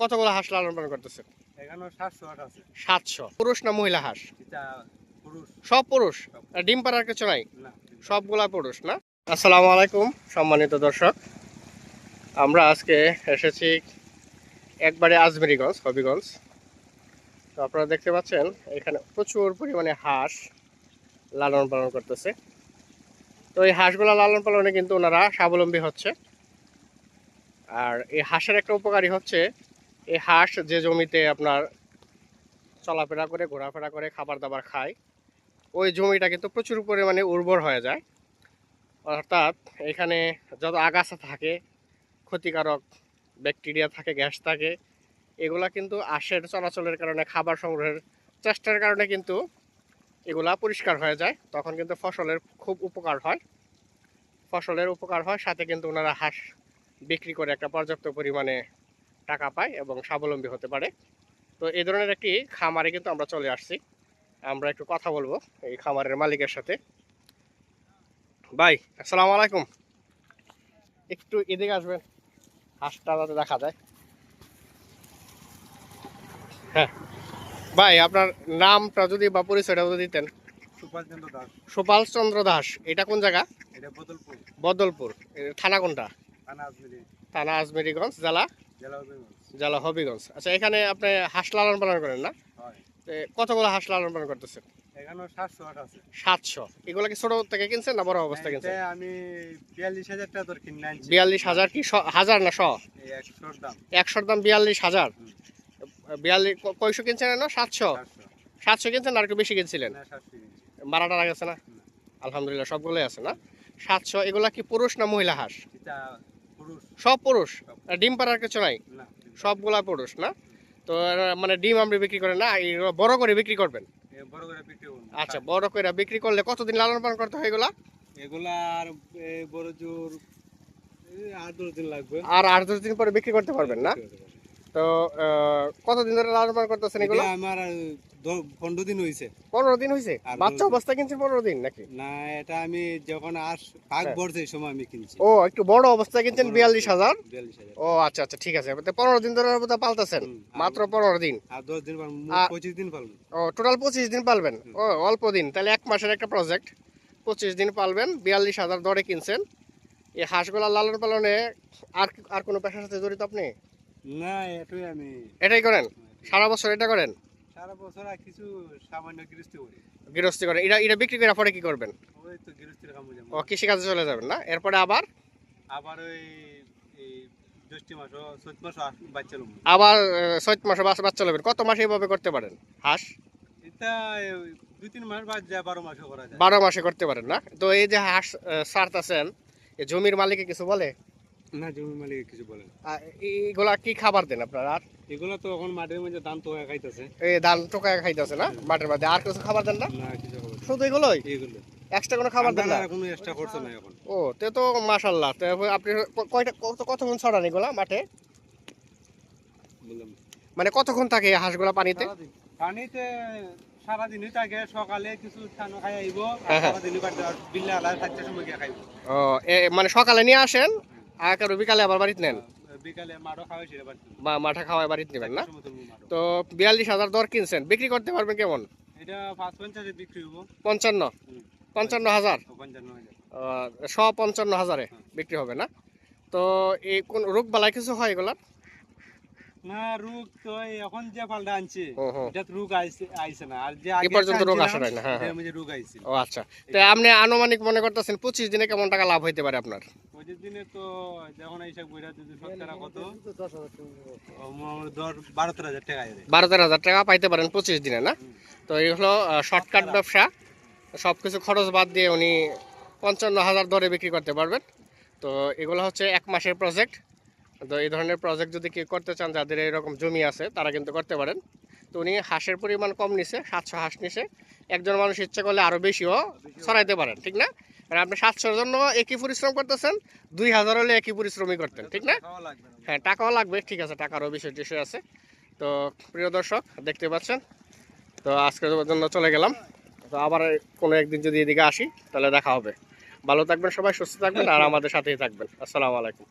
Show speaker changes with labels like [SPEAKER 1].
[SPEAKER 1] কতগুলো হাঁস লালন পালন করতেছেন
[SPEAKER 2] এখানে সাতশো আট আছে।
[SPEAKER 1] সাতশো। পুরুষ না মহিলা হাঁস? সব পুরুষ? ডিম পাড়ার কিছু নাই? সবগুলা পুরুষ না? আসসালামু আলাইকুম সম্মানিত দর্শক। আমরা আজকে এসেছি একবারে আজমেরিগঞ্জ হবিগঞ্জ। তো আপনারা দেখতে পাচ্ছেন এখানে প্রচুর পরিমাণে হাঁস লালন পালন করতেছে। তো এই হাঁসগুলা লালন পালনে কিন্তু ওনারা স্বাবলম্বী হচ্ছে। আর এই হাঁসের একটা উপকারী হচ্ছে, এই হাঁস যে জমিতে আপনার চলাফেরা করে, ঘোরাফেরা করে খাবার দাবার খায়, ওই জমিটা কিন্তু প্রচুর পরিমাণে উর্বর হয়ে যায়। অর্থাৎ এখানে যত আগাছা থাকে, ক্ষতিকারক ব্যাকটেরিয়া থাকে, গ্যাস থাকে, এগুলা কিন্তু আশের চলাচলের কারণে, খাবার সংগ্রহের চেষ্টার কারণে কিন্তু এগুলা পরিষ্কার হয়ে যায়। তখন কিন্তু ফসলের খুব উপকার হয়। ফসলের উপকার হয় সাথে কিন্তু ওনারা হাঁস বিক্রি করে একটা পর্যাপ্ত পরিমাণে টাকা পায় এবং স্বাবলম্বী হতে পারে। তো এই ধরনের একটি খামারে কিন্তু আমরা চলে আসছি। আমরা একটু কথা বলব এই খামারের মালিকের সাথে। ভাই আসসালামু আলাইকুম। একটু এদিকে আসবেন হাঁসটা যাতে দেখা যায়। হ্যাঁ। ভাই আপনার নামটা যদি বা পরিচয়টা যদি দিতেন।
[SPEAKER 2] সুপালচন্দ্র দাস।
[SPEAKER 1] এটা কোন জায়গা?
[SPEAKER 2] এটা বদলপুর।
[SPEAKER 1] বদলপুর। থানা কোনটা?
[SPEAKER 2] থানা
[SPEAKER 1] আজমেরিগঞ্জ। জেলা?
[SPEAKER 2] জেলা হবিগঞ্জ।
[SPEAKER 1] আচ্ছা এখানে আপনি হাঁস লালন পালন করেন না? কতগুলো হাঁস লালন পালন করতেছেন?
[SPEAKER 2] সাতশো আট আছে।
[SPEAKER 1] সাতশো। এগুলো কি ছোট থেকে কিনছেন না বড় অবস্থা কিনছেন?
[SPEAKER 2] আমি বিয়াল্লিশ হাজার টাকা তোর কিনে
[SPEAKER 1] বিয়াল্লিশ হাজার কি হাজার না শ?
[SPEAKER 2] একশোর দাম।
[SPEAKER 1] বিয়াল্লিশ হাজার। বিয়াল্লিশ কয়শো কিনছেন না সাতশো?
[SPEAKER 2] সাতশো।
[SPEAKER 1] কিনছেন আর একটু বেশি কিনছিলেন? গেছে না? আলহামদুলিল্লাহ সবগুলোই আছে না? সাতশো এগুলা কি পুরুষ না মহিলা হাঁস? সব পুরুষ? ডিম পাড়ার কিছু নাই? সবগুলা পুরুষ না? তো মানে ডিম আপনি বিক্রি করেন না বড় করে বিক্রি করবেন? আচ্ছা বড় করে বিক্রি করলে কতদিন লালন পালন করতে হয় এগুলা?
[SPEAKER 2] এগুলা আর বড় জোর এই দশ দিন লাগবে।
[SPEAKER 1] আর আট দশ দিন পরে বিক্রি করতে পারবেন না? তো কতদিন ধরে লালন পালন করতেছেন এগুলো?
[SPEAKER 2] আমার পনেরো দিন হয়েছে
[SPEAKER 1] পনেরো দিন হয়েছে বাচ্চা অবস্থা কিনছেন পনেরো দিন নাকি?
[SPEAKER 2] না এটা আমি যখন আস পাক
[SPEAKER 1] হ্যাঁ।
[SPEAKER 2] এই সময় আমি কিনছি।
[SPEAKER 1] ও একটু বড় অবস্থায় কিনছেন বিয়াল্লিশ হাজার? ও আচ্ছা আচ্ছা ঠিক আছে। পনেরো দিন ধরে বোধহয় পালতেছেন? মাত্র পনেরো দিন?
[SPEAKER 2] আর দশ দিন পঁচিশ দিন পালবো
[SPEAKER 1] ও টোটাল পঁচিশ দিন পালবেন? ও অল্প দিন। তাহলে এক মাসের একটা প্রজেক্ট পঁচিশ দিন পালবেন বিয়াল্লিশ হাজার দরে কিনছেন। এই হাঁসগুলা লালন পালনে আর আর কোনো পেশার সাথে জড়িত আপনি?
[SPEAKER 2] না এটাই আমি।
[SPEAKER 1] এটাই করেন? সারা বছর এটা করেন?
[SPEAKER 2] সারা বছর আর কিছু সামান্য গৃহস্থী করি।
[SPEAKER 1] গৃহস্থী করেন। এটা এটা বিক্রি করে পরে কি করবেন?
[SPEAKER 2] ওই তো গৃহস্থীর কাম
[SPEAKER 1] ও কৃষিকাজে চলে যাবেন না? এরপরে আবার?
[SPEAKER 2] আবার ওই মাস মাস
[SPEAKER 1] আবার চৈত মাসে বাচ্চা কত মাসে করতে পারেন? হাঁস?
[SPEAKER 2] দুই তিন মাস বাদ যায় বারো করা যায়।
[SPEAKER 1] বারো মাসে করতে পারেন না? তো এই যে হাঁস সারতাছেন জমির মালিকে কিছু বলে?
[SPEAKER 2] না জমি মালিক কিছু বলে না।
[SPEAKER 1] আহ, এইগুলা কি খাবার দেন আপনার? আর?
[SPEAKER 2] এগুলো তো এখন মাঠের মধ্যে তো খাইতেছে।
[SPEAKER 1] এই ধান খাইতেছে না মাঠের মধ্যে? আর কিছু খাবার দেন না?
[SPEAKER 2] না কিছু খবর
[SPEAKER 1] শুধু এগুলোই?
[SPEAKER 2] এইগুলো
[SPEAKER 1] এক্সট্রা কোনো খাবার দেন না
[SPEAKER 2] কোনো এক্সট্রা খরচ নাই এখন।
[SPEAKER 1] ও তে তো মাশাল্লাহ তো আপনি কয়টা কত কতক্ষণ ছড়ান এগুলা মাঠে? মানে কতক্ষণ থাকে হাঁসগুলা পানিতে?
[SPEAKER 2] পানিতে সারাদিনই থাকে সকালে কিছু খানো খাই আইব
[SPEAKER 1] হ্যাঁ, হ্যাঁ।
[SPEAKER 2] সারাদিনই বিল্লা আলাদা সময় খাইব।
[SPEAKER 1] ও এ মানে সকালে নিয়ে আসেন? আর কারও বিকালে আবার বাড়িতে নেন? বা মাঠে খাওয়ায় বাড়িতে নেবেন না। তো বিয়াল্লিশ হাজার দর কিনছেন বিক্রি করতে পারবেন কেমন? পঞ্চান্ন? পঞ্চান্ন হাজার? শ পঞ্চান্ন হাজারে। বিক্রি হবে না? তো এই কোন রোগ বালাই কিছু হয় এগুলা
[SPEAKER 2] না রোগ তো এখন যে পাল্টা আনছে। এটা রোগ আইছে আইছে না। আর যে আগে
[SPEAKER 1] পর্যন্ত রোগ আসে নাই না, হ্যাঁ, হ্যাঁ।
[SPEAKER 2] রোগ আইছে।
[SPEAKER 1] ও আচ্ছা। তো আপনি আনুমানিক মনে করতেছেন পঁচিশ দিনে কেমন টাকা লাভ হইতে পারে আপনার?
[SPEAKER 2] পঁচিশ দিনে তো যখন যদি কত? ও মোটামুটি দশ বারো তেরো হাজার টাকা আইবে
[SPEAKER 1] বারো তেরো হাজার টাকা পাইতে পারেন পঁচিশ দিনে না? তো এই হলো শর্টকাট ব্যবসা। সব কিছু খরচ বাদ দিয়ে উনি পঞ্চান্ন হাজার দরে বিক্রি করতে পারবেন। তো এগুলো হচ্ছে এক মাসের প্রজেক্ট তো এই ধরনের প্রজেক্ট যদি কেউ করতে চান, যাদের এরকম জমি আছে, তারা কিন্তু করতে পারেন। তো উনি হাঁসের পরিমাণ কম নিছে, সাতশো হাঁস নিছে। একজন মানুষ ইচ্ছে করলে আরও বেশিও ছড়াইতে পারেন, ঠিক না? মানে আপনি সাতশোর জন্য একই পরিশ্রম করতেছেন, দুই হাজার হলে একই পরিশ্রমই করতেন, ঠিক
[SPEAKER 2] না?
[SPEAKER 1] হ্যাঁ টাকাও লাগবে, ঠিক আছে, টাকারও বিষয় টিষয় আছে। তো প্রিয় দর্শক, দেখতে পাচ্ছেন? তো আজকের জন্য চলে গেলাম। তো আবার কোনো একদিন যদি এদিকে আসি, তাহলে দেখা হবে। ভালো থাকবেন সবাই, সুস্থ থাকবেন, আর আমাদের সাথেই থাকবেন। আসসালামু আলাইকুম।